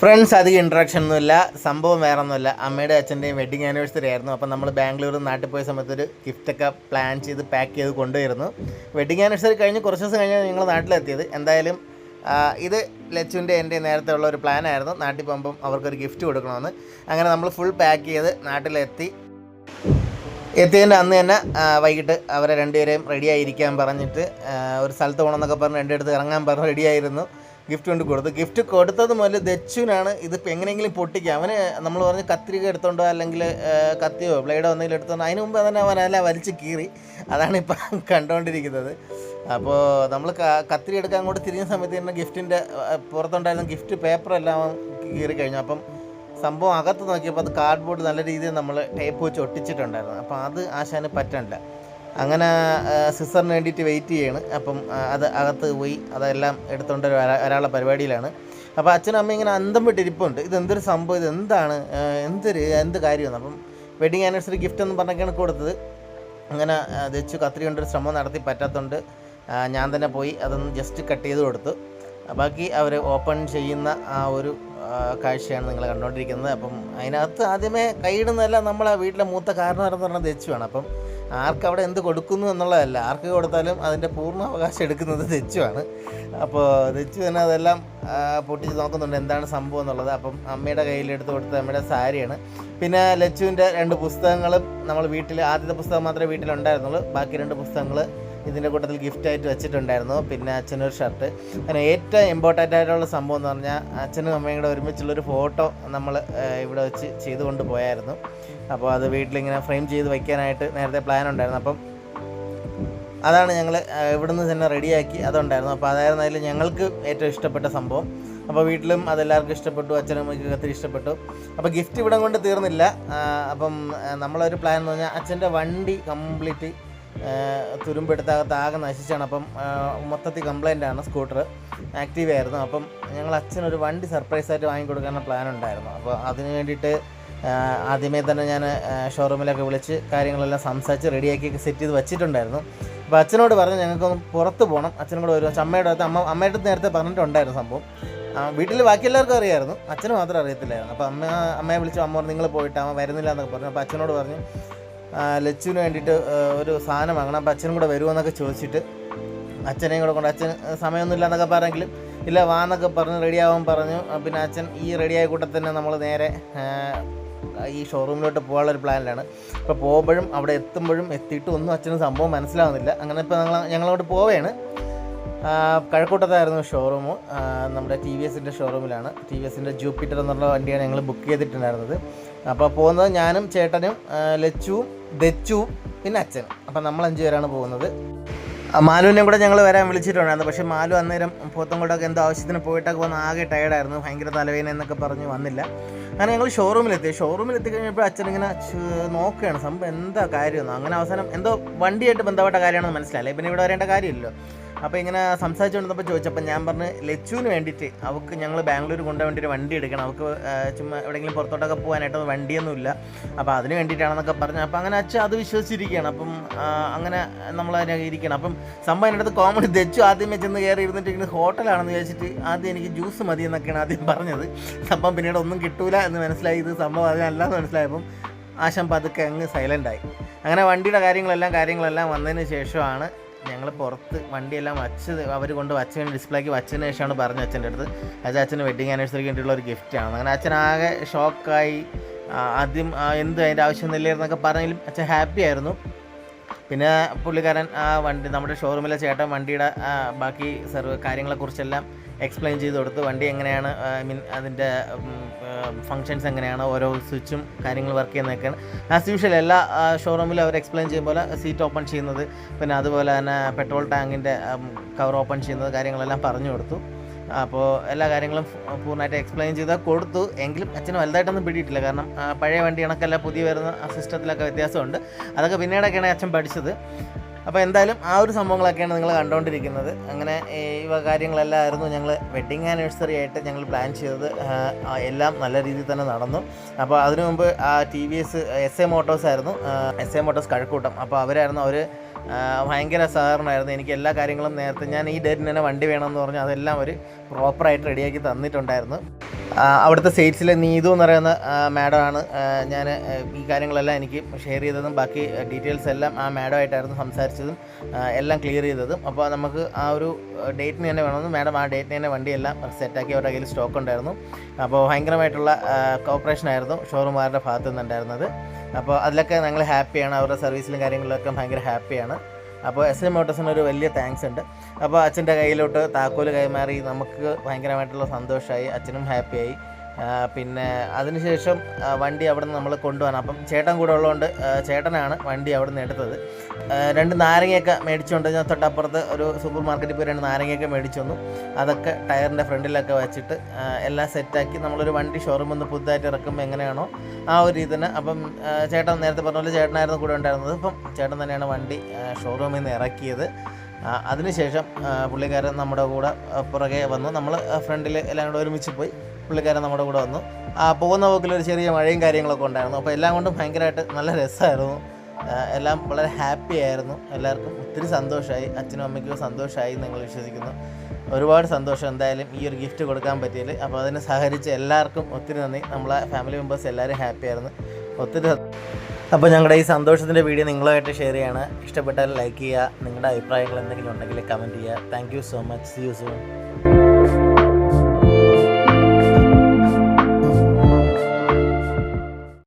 Friends അധികം interaction ഒന്നുമില്ല. സംഭവം വേറെ ഒന്നുമില്ല അമ്മയുടെ അച്ഛന്റെയും വെഡിങ് ആനിവേഴ്സറി ആയിരുന്നു. അപ്പം നമ്മൾ ബാംഗ്ലൂർ നാട്ടിൽ പോയ സമയത്ത് ഒരു ഗിഫ്റ്റൊക്കെ പ്ലാൻ ചെയ്ത് പാക്ക് ചെയ്ത് കൊണ്ടുവരുന്നു. വെഡിങ് ആനിവേഴ്സറി കഴിഞ്ഞ് കുറച്ച് ദിവസം കഴിഞ്ഞാണ് ഞങ്ങൾ നാട്ടിലെത്തിയത്. എന്തായാലും ഇത് ലച്ചുവിന്റെ എന്റെ നേരത്തെ ഉള്ള ഒരു പ്ലാനായിരുന്നു നാട്ടിൽ പോകുമ്പം അവർക്കൊരു ഗിഫ്റ്റ് കൊടുക്കണമെന്ന്. അങ്ങനെ നമ്മൾ ഫുൾ പാക്ക് ചെയ്ത് നാട്ടിലെത്തി. എത്തിയതിന്റെ അന്ന് തന്നെ വൈകിട്ട് അവരെ രണ്ടുപേരെയും റെഡി ആയിരിക്കാൻ പറഞ്ഞിട്ട് ഒരു സ്ഥലത്ത് പോകണമെന്നൊക്കെ പറഞ്ഞ് രണ്ടിടത്ത് ഇറങ്ങാൻ പറഞ്ഞ് റെഡി ആയിരുന്നു. ഗിഫ്റ്റ് കൊണ്ട് കൊടുത്തു. ഗിഫ്റ്റ് കൊടുത്തത് മുതൽ ദച്ചുവിനാണ് ഇതിപ്പോൾ എങ്ങനെയെങ്കിലും പൊട്ടിക്കുക. അവന് നമ്മൾ പറഞ്ഞ് കത്തിരിക എടുത്തോണ്ടോ അല്ലെങ്കിൽ കത്തിയോ ബ്ലേഡോ എന്തെങ്കിലും എടുത്തോണ്ടോ അതിന് മുമ്പ് തന്നെ അവൻ അല്ല വലിച്ച് കീറി. അതാണ് ഇപ്പം കണ്ടുകൊണ്ടിരിക്കുന്നത് അപ്പോൾ നമ്മൾ കത്തിരി എടുക്കാൻ അങ്ങോട്ട് തിരിഞ്ഞ സമയത്ത് തന്നെ ഗിഫ്റ്റിന്റെ പുറത്തുണ്ടായിരുന്ന ഗിഫ്റ്റ് പേപ്പറെല്ലാം കീറി കഴിഞ്ഞു. അപ്പം സംഭവം അകത്ത് നോക്കിയപ്പോൾ അത് കാർഡ്ബോർഡ് നല്ല രീതിയിൽ നമ്മൾ ടേപ്പ് വെച്ച് ഒട്ടിച്ചിട്ടുണ്ടായിരുന്നു. അപ്പോൾ അത് ആശാന് പറ്റണില്ല. അങ്ങനെ സിസ്റ്ററിന് വേണ്ടിയിട്ട് വെയിറ്റ് ചെയ്യാണ്. അപ്പം അത് അകത്ത് പോയി അതെല്ലാം എടുത്തുകൊണ്ട് ഒരാളെ പരിപാടിയിലാണ്. അപ്പോൾ അച്ഛനും അമ്മ ഇങ്ങനെ അന്തം വിട്ടിരിപ്പുണ്ട് ഇത് എന്തൊരു സംഭവം ഇത് എന്താണ് എന്തൊരു എന്ത് കാര്യമാണ്? അപ്പം വെഡിങ് ആനിവേഴ്സറി ഗിഫ്റ്റ് എന്ന് പറഞ്ഞൊക്കെയാണ് കൊടുത്തത്. അങ്ങനെ ആ, ദച്ചു കത്രി കൊണ്ടൊരു ശ്രമം നടത്തി പറ്റാത്തതുകൊണ്ട് ഞാൻ തന്നെ പോയി അതൊന്ന് ജസ്റ്റ് കട്ട് ചെയ്ത് കൊടുത്തു. ബാക്കി അവർ ഓപ്പൺ ചെയ്യുന്ന ആ ഒരു കാഴ്ചയാണ് നിങ്ങൾ കണ്ടുകൊണ്ടിരിക്കുന്നത് അപ്പം അതിനകത്ത് ആദ്യമേ കൈയിടുന്നതല്ല നമ്മളെ വീട്ടിലെ മൂത്ത കാരണവരെന്ന് പറഞ്ഞാൽ ദച്ചുവാണ് അപ്പം ആർക്ക് അവിടെ എന്ത് കൊടുക്കുന്നു എന്നുള്ളതല്ല. ആർക്ക് കൊടുത്താലും അതിന്റെ പൂർണ അവകാശം എടുക്കുന്നത് തെച്ചുവാണ്. അപ്പോൾ തെച്ചു തന്നെ അതെല്ലാം പൊട്ടിച്ച് നോക്കുന്നുണ്ട് എന്താണ് സംഭവം എന്നുള്ളത്. അപ്പം അമ്മയുടെ കയ്യിലെടുത്ത് കൊടുത്ത അമ്മയുടെ സാരിയാണ്. പിന്നെ ലച്ചുവിന്റെ രണ്ട് പുസ്തകങ്ങളും നമ്മൾ വീട്ടിൽ ആദ്യത്തെ പുസ്തകം മാത്രമേ വീട്ടിലുണ്ടായിരുന്നുള്ളൂ. ബാക്കി രണ്ട് പുസ്തകങ്ങൾ ഇതിന്റെ കൂട്ടത്തിൽ ഗിഫ്റ്റ് ആയിട്ട് വെച്ചിട്ടുണ്ടായിരുന്നു. പിന്നെ അച്ഛനൊരു ഷർട്ട് അങ്ങനെ ഏറ്റവും ഇമ്പോർട്ടന്റ് ആയിട്ടുള്ള സംഭവം എന്ന് പറഞ്ഞാൽ അച്ഛനും അമ്മയും കൂടെ ഒരുമിച്ചുള്ളൊരു ഫോട്ടോ നമ്മൾ ഇവിടെ വെച്ച് ചെയ്തുകൊണ്ട് പോയായിരുന്നു. അപ്പോൾ അത് വീട്ടിലിങ്ങനെ ഫ്രെയിം ചെയ്ത് വയ്ക്കാനായിട്ട് നേരത്തെ പ്ലാൻ ഉണ്ടായിരുന്നു. അപ്പം അതാണ് ഞങ്ങൾ ഇവിടുന്ന് തന്നെ റെഡിയാക്കി അതുണ്ടായിരുന്നു. അപ്പോൾ അതായിരുന്നു അതിൽ ഞങ്ങൾക്ക് ഏറ്റവും ഇഷ്ടപ്പെട്ട സംഭവം. അപ്പോൾ വീട്ടിലും അതെല്ലാവർക്കും ഇഷ്ടപ്പെട്ടു അച്ഛനും അമ്മയ്ക്കും ഒത്തിരി ഇഷ്ടപ്പെട്ടു. അപ്പോൾ ഗിഫ്റ്റ് ഇവിടം കൊണ്ട് തീർന്നില്ല. അപ്പം നമ്മളൊരു പ്ലാൻ എന്ന് പറഞ്ഞാൽ അച്ഛന്റെ വണ്ടി കംപ്ലീറ്റ് തുരുമ്പെടുത്തകത്ത് ആകെ നശിച്ചാണ്. അപ്പം മൊത്തത്തിൽ കംപ്ലൈന്റ് ആണ് സ്കൂട്ടർ ആക്റ്റീവ് ആയിരുന്നു. അപ്പം ഞങ്ങൾ അച്ഛനൊരു വണ്ടി സർപ്രൈസായിട്ട് വാങ്ങിക്കൊടുക്കാനുള്ള പ്ലാൻ ഉണ്ടായിരുന്നു. അപ്പോൾ അതിന് വേണ്ടിയിട്ട് ആദ്യമേ തന്നെ ഞാൻ ഷോറൂമിലൊക്കെ വിളിച്ച് കാര്യങ്ങളെല്ലാം സംസാരിച്ച് റെഡിയാക്കി സെറ്റ് ചെയ്ത് വെച്ചിട്ടുണ്ടായിരുന്നു. അപ്പോൾ അച്ഛനോട് പറഞ്ഞു ഞങ്ങൾക്കൊന്ന് പുറത്ത് പോകണം അച്ഛനും കൂടെ വരും അമ്മയുടെ അടുത്ത് അമ്മ അമ്മയുടെ അടുത്ത് നേരത്തെ പറഞ്ഞിട്ടുണ്ടായിരുന്നു സംഭവം. വീട്ടിൽ ബാക്കി എല്ലാവർക്കും അറിയായിരുന്നു. അച്ഛന് മാത്രം അറിയത്തില്ലായിരുന്നു. അപ്പോൾ അമ്മ അമ്മയെ വിളിച്ചു അമ്മ നിങ്ങൾ പോയിട്ട് അമ്മ വരുന്നില്ല എന്നൊക്കെ പറഞ്ഞു. അപ്പോൾ അച്ഛനോട് പറഞ്ഞു ലച്ചുവിന് വേണ്ടിയിട്ട് ഒരു സാധനം വാങ്ങണം. അപ്പോൾ അച്ഛനും കൂടെ വരുമോന്നൊക്കെ ചോദിച്ചിട്ട് അച്ഛനെയും കൂടെ കൊണ്ട് അച്ഛൻ സമയമൊന്നുമില്ല എന്നൊക്കെ പറഞ്ഞെങ്കിലും ഇല്ല വാ എന്നൊക്കെ പറഞ്ഞ് റെഡിയാവാൻ പറഞ്ഞു. പിന്നെ അച്ഛൻ ഈ റെഡിയായ കൂട്ടത്തിൽ തന്നെ നമ്മൾ നേരെ ഈ ഷോറൂമിലോട്ട് പോകാനുള്ള ഒരു പ്ലാനിലാണ് ഇപ്പോൾ പോകുമ്പോഴും അവിടെ എത്തുമ്പോഴും എത്തിയിട്ടും ഒന്നും അച്ഛന് സംഭവം മനസ്സിലാവുന്നില്ല. അങ്ങനെ ഇപ്പോൾ ഞങ്ങൾ ഞങ്ങളോട്ട് പോവുകയാണ്. കഴക്കൂട്ടത്തായിരുന്നു ഷോറൂം നമ്മുടെ ടി വി എസിന്റെ ഷോറൂമിലാണ് ടി വി എസിന്റെ ജൂപ്പിറ്റർ എന്നുള്ള വണ്ടിയാണ് ഞങ്ങൾ ബുക്ക് ചെയ്തിട്ടുണ്ടായിരുന്നത്. അപ്പോൾ പോകുന്നത് ഞാനും ചേട്ടനും ലച്ചുവും ദച്ചുവും പിന്നെ അച്ഛനും. അപ്പോൾ നമ്മൾ അഞ്ച് പേരാണ് പോകുന്നത്. മാലുവിനെയും മാലുവിനെ കൂടെ ഞങ്ങൾ വരാൻ വിളിച്ചിട്ടുണ്ടായിരുന്നു. പക്ഷേ മാലു അന്നേരം പോത്തങ്കോട്ടൊക്കെ എന്തോ ആവശ്യത്തിന് പോയിട്ടൊക്കെ വന്ന് ആകെ ടയർഡായിരുന്നു ഭയങ്കര തലവേദന എന്നൊക്കെ പറഞ്ഞ് വന്നില്ല. അങ്ങനെ ഞങ്ങൾ ഷോറൂമിലെത്തി ഷോറൂമിലെത്തി കഴിഞ്ഞപ്പോൾ അച്ഛൻ ഇങ്ങനെ നോക്കുകയാണ്. സംഭവം എന്താ കാര്യമെന്ന് അങ്ങനെ അവസാനം എന്തോ വണ്ടിയായിട്ട് ബന്ധപ്പെട്ട കാര്യമാണെന്ന് മനസ്സിലായില്ലേ. പിന്നെ ഇവിടെ വരേണ്ട കാര്യമില്ലല്ലോ. അപ്പോൾ ഇങ്ങനെ സംസാരിച്ചുകൊണ്ടിരുന്നപ്പോൾ ചോദിച്ചപ്പോൾ ഞാൻ പറഞ്ഞ് ലച്ചുവിന് വേണ്ടിയിട്ട് അവൾക്ക് ഞങ്ങൾ ബാംഗ്ലൂർ കൊണ്ടുപോകാൻ വേണ്ടി ഒരു വണ്ടി എടുക്കണം. അവൾക്ക് ചുമ്മാ എവിടെയെങ്കിലും പുറത്തോട്ടൊക്കെ പോകാനായിട്ട് വണ്ടിയൊന്നുമില്ല. അപ്പോൾ അതിന് വേണ്ടിയിട്ടാണെന്നൊക്കെ പറഞ്ഞു. അപ്പോൾ അങ്ങനെ അച്ഛൻ അത് വിശ്വസിച്ചിരിക്കുകയാണ്. അപ്പം അങ്ങനെ നമ്മൾ ഇരിക്കണം അപ്പം സംഭവം എന്റെ അടുത്ത് കോമഡി ദച്ചു ആദ്യമേ ചെന്ന് കയറി ഇരുന്നിട്ട് ഇങ്ങനെ ഹോട്ടലാണെന്ന് ചോദിച്ചിട്ട് ആദ്യം എനിക്ക് ജ്യൂസ് മതി എന്നൊക്കെയാണ് ആദ്യം പറഞ്ഞത്. സംഭവം പിന്നീട് ഒന്നും കിട്ടൂല എന്ന് മനസ്സിലായി. ഇത് സംഭവം അതിനല്ലാന്ന് മനസ്സിലായപ്പം ആശം പതുക്കെ അങ്ങ് സൈലന്റായി അങ്ങനെ വണ്ടിയുടെ കാര്യങ്ങളെല്ലാം കാര്യങ്ങളെല്ലാം വന്നതിന് ശേഷമാണ് ഞങ്ങൾ പുറത്ത് വണ്ടിയെല്ലാം വച്ച് അവർ കൊണ്ട് വച്ച് ഡിസ്പ്ലേക്ക് വച്ചതിന് ശേഷമാണ് പറഞ്ഞത് അച്ഛന്റെ അടുത്ത്. അച്ഛൻ അച്ഛന് വെഡിങ് ആനിവേഴ്സറിക്ക് വേണ്ടിയുള്ള ഒരു ഗിഫ്റ്റാണ് അങ്ങനെ അച്ഛൻ ആകെ ഷോക്കായി ആദ്യം എന്ത് അതിന്റെ ആവശ്യമൊന്നുമില്ലായിരുന്നൊക്കെ പറഞ്ഞെങ്കിലും അച്ഛൻ ഹാപ്പി ആയിരുന്നു. പിന്നെ പുള്ളിക്കാരൻ ആ വണ്ടി നമ്മുടെ ഷോറൂമിലെ ചേട്ടൻ വണ്ടിയുടെ ബാക്കി സർവ് കാര്യങ്ങളെക്കുറിച്ചെല്ലാം എക്സ്പ്ലെയിൻ ചെയ്ത് കൊടുത്ത് വണ്ടി എങ്ങനെയാണ് ഐ മീൻ അതിന്റെ ഫങ്ഷൻസ് എങ്ങനെയാണ് ഓരോ സ്വിച്ചും കാര്യങ്ങൾ വർക്ക് ചെയ്യുന്നതൊക്കെയാണ്. ആസ് യൂഷ്വൽ എല്ലാ ഷോറൂമിലും അവർ എക്സ്പ്ലെയിൻ ചെയ്യുമ്പോൾ സീറ്റ് ഓപ്പൺ ചെയ്യുന്നത് പിന്നെ അതുപോലെ തന്നെ പെട്രോൾ ടാങ്കിന്റെ കവർ ഓപ്പൺ ചെയ്യുന്നത് കാര്യങ്ങളെല്ലാം പറഞ്ഞു കൊടുത്തു. അപ്പോൾ എല്ലാ കാര്യങ്ങളും പൂർണമായിട്ട് എക്സ്പ്ലെയിൻ ചെയ്ത് കൊടുത്തു. എങ്കിലും അച്ഛന് വലുതായിട്ടൊന്നും പിടിയിട്ടില്ല. കാരണം പഴയ വണ്ടി കണക്കല്ല പുതിയ വരുന്ന സിസ്റ്റത്തിലൊക്കെ വ്യത്യാസമുണ്ട്. അതൊക്കെ പിന്നീടൊക്കെയാണ് അച്ഛൻ പഠിച്ചത്. അപ്പോൾ എന്തായാലും ആ ഒരു സംഭവങ്ങളൊക്കെയാണ് നിങ്ങൾ കണ്ടുകൊണ്ടിരിക്കുന്നത് അങ്ങനെ ഈ കാര്യങ്ങളെല്ലാം ആയിരുന്നു ഞങ്ങൾ വെഡ്ഡിങ് ആനിവേഴ്സറി ആയിട്ട് ഞങ്ങൾ പ്ലാൻ ചെയ്തത്. എല്ലാം നല്ല രീതിയിൽ തന്നെ നടന്നു. അപ്പോൾ അതിനു മുമ്പ് ആ T V S S A Motors ആയിരുന്നു. S A Motors Kazhakkoottam. അപ്പോൾ അവരായിരുന്നു അവർ ഭയങ്കര സഹകരണമായിരുന്നു. എനിക്ക് എല്ലാ കാര്യങ്ങളും നേരത്തെ ഞാൻ ഈ ഡേറ്റിന് തന്നെ വണ്ടി വേണമെന്ന് പറഞ്ഞു അതെല്ലാം അവർ പ്രോപ്പറായിട്ട് റെഡിയാക്കി തന്നിട്ടുണ്ടായിരുന്നു. അവിടുത്തെ സെയിൽസിലെ നീതു എന്ന് പറയുന്ന മാഡം ആണ് ഞാൻ ഈ കാര്യങ്ങളെല്ലാം എനിക്ക് ഷെയർ ചെയ്തതും ബാക്കി ഡീറ്റെയിൽസ് എല്ലാം ആ മാഡമായിട്ടായിരുന്നു സംസാരിച്ചതും എല്ലാം ക്ലിയർ ചെയ്തതും. അപ്പോൾ നമുക്ക് ആ ഒരു ഡേറ്റിന് തന്നെ വേണമെന്ന് മാഡം ആ ഡേറ്റിന് തന്നെ വണ്ടിയെല്ലാം സെറ്റാക്കി അവരുടെ കയ്യിൽ സ്റ്റോക്ക് ഉണ്ടായിരുന്നു. അപ്പോൾ ഭയങ്കരമായിട്ടുള്ള കോപ്പറേഷൻ ആയിരുന്നു ഷോറൂമുകാരുടെ ഭാഗത്തു നിന്നുണ്ടായിരുന്നത് അപ്പോൾ അതിലൊക്കെ ഞങ്ങൾ ഹാപ്പിയാണ് അവരുടെ സർവീസിലും കാര്യങ്ങളിലൊക്കെ ഭയങ്കര ഹാപ്പിയാണ് അപ്പോൾ എസ് എ മോട്ടോഴ്സിന് ഒരു വലിയ താങ്ക്സ് ഉണ്ട്. അപ്പോൾ അച്ഛന്റെ കയ്യിലോട്ട് താക്കോൽ കൈമാറി നമുക്ക് ഭയങ്കരമായിട്ടുള്ള സന്തോഷമായി അച്ഛനും ഹാപ്പിയായി പിന്നെ അതിനുശേഷം വണ്ടി അവിടെ നിന്ന് നമ്മൾ കൊണ്ടുപോകാൻ അപ്പം ചേട്ടൻ കൂടെ ഉള്ളതുകൊണ്ട് ചേട്ടനാണ് വണ്ടി അവിടെ നിന്ന് എടുത്തത് രണ്ട് നാരങ്ങയൊക്കെ മേടിച്ചുകൊണ്ട് ഞാൻ തൊട്ടപ്പുറത്ത് ഒരു സൂപ്പർ മാർക്കറ്റിൽ പോയി രണ്ട് നാരങ്ങയൊക്കെ മേടിച്ചു വന്നു അതൊക്കെ ടയറിന്റെ ഫ്രണ്ടിലൊക്കെ വെച്ചിട്ട് എല്ലാം സെറ്റാക്കി നമ്മളൊരു വണ്ടി ഷോറൂമിൽ നിന്ന് പുതുതായിട്ട് ഇറക്കുമ്പോൾ എങ്ങനെയാണോ ആ ഒരു ഇതിന് അപ്പം ചേട്ടൻ നേരത്തെ പറഞ്ഞ പോലെ ചേട്ടനായിരുന്നു കൂടെ ഉണ്ടായിരുന്നത്. അപ്പം ചേട്ടൻ തന്നെയാണ് വണ്ടി ഷോറൂമിൽ നിന്ന് ഇറക്കിയത്. അതിനുശേഷം പുള്ളിക്കാരൻ നമ്മുടെ കൂടെ പുറകെ വന്നു. നമ്മൾ ഫ്രണ്ടിൽ എല്ലാം കൂടെ ഒരുമിച്ച് പോയി. പുള്ളിക്കാരൻ നമ്മുടെ കൂടെ വന്നു. ആ പോകുന്ന പോക്കിൽ ഒരു ചെറിയ മഴയും കാര്യങ്ങളൊക്കെ ഉണ്ടായിരുന്നു. അപ്പോൾ എല്ലാം കൊണ്ടും ഭയങ്കരമായിട്ട് നല്ല രസമായിരുന്നു. എല്ലാം വളരെ ഹാപ്പി ആയിരുന്നു. എല്ലാവർക്കും ഒത്തിരി സന്തോഷമായി. അച്ഛനും അമ്മയ്ക്കും സന്തോഷമായി എന്ന് നിങ്ങൾ വിശ്വസിക്കുന്നു. ഒരുപാട് സന്തോഷം എന്തായാലും ഈ ഒരു ഗിഫ്റ്റ് കൊടുക്കാൻ പറ്റിയതിൽ. അപ്പോൾ അതിനെ സഹകരിച്ച എല്ലാവർക്കും ഒത്തിരി നന്ദി. നമ്മളെ ഫാമിലി മെമ്പേഴ്സ് എല്ലാവരും ഹാപ്പി ആയിരുന്നു. ഒത്തിരി അപ്പോൾ ഞങ്ങളുടെ ഈ സന്തോഷത്തിന്റെ വീഡിയോ നിങ്ങളുമായിട്ട് ഷെയർ ചെയ്യാണ്. ഇഷ്ടപ്പെട്ടാൽ ലൈക്ക് ചെയ്യുക. നിങ്ങളുടെ അഭിപ്രായങ്ങൾ എന്തെങ്കിലും ഉണ്ടെങ്കിൽ കമന്റ് ചെയ്യുക. Thank you so much see you soon